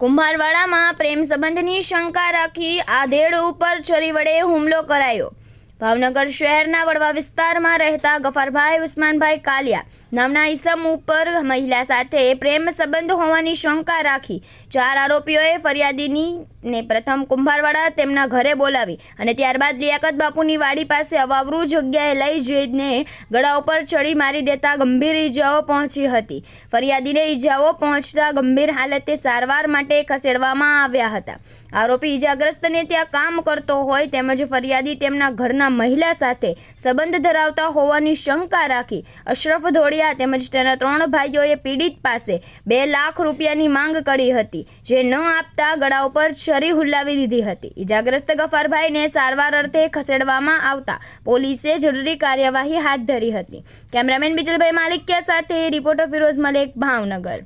કુંભારવાડામાં પ્રેમ સંબંધની શંકા રાખી આધેડ ઉપર છરી વડે હુમલો કરાયો. ભાવનગર શહેરના વડવા વિસ્તારમાં રહેતા ગફારભાઈ, ઉસ્માનભાઈ કાલિયા નામના ઈસમ ઉપર મહિલા સાથે પ્રેમ સંબંધ હોવાની શંકા રાખી. ચાર આરોપીઓએ ફરિયાદીની ને પ્રથમ કુંભારવાડા તેમના ઘરે બોલાવી અને ત્યારબાદ લિયાકત બાપુની વાડી પાસે અવાવરૂ જગ્યાએ લઈ જઈને ગળા ઉપર ચડી મારી દેતા ગંભીર ઈજાઓ પહોંચી હતી. ફરિયાદીને ઈજાઓ પહોંચતા ગંભીર હાલતે સારવાર માટે ખસેડવામાં આવ્યા હતા. આરોપી ઈજાગ્રસ્તને ત્યાં કામ કરતો હોય તેમજ ફરિયાદી તેમના ઘરના મહિલા સાથે સંબંધ ધરાવતા હોવાની શંકા રાખી અશરફ ધોળિયા તેમજ તેના ત્રણ ભાઈઓએ પીડિત પાસે બે લાખ રૂપિયાની માંગ કરી હતી, જે ન આપતા ગળા ઉપર છરી હુલાવી દીધી હતી. ઈજાગ્રસ્ત ગફારભાઈને સારવાર અર્થે ખસેડવામાં આવતા પોલીસે જરૂરી કાર્યવાહી હાથ ધરી હતી. કેમેરામેન બિજલભાઈ માલિકિયા સાથે રિપોર્ટર ફિરોઝ મલેક, ભાવનગર.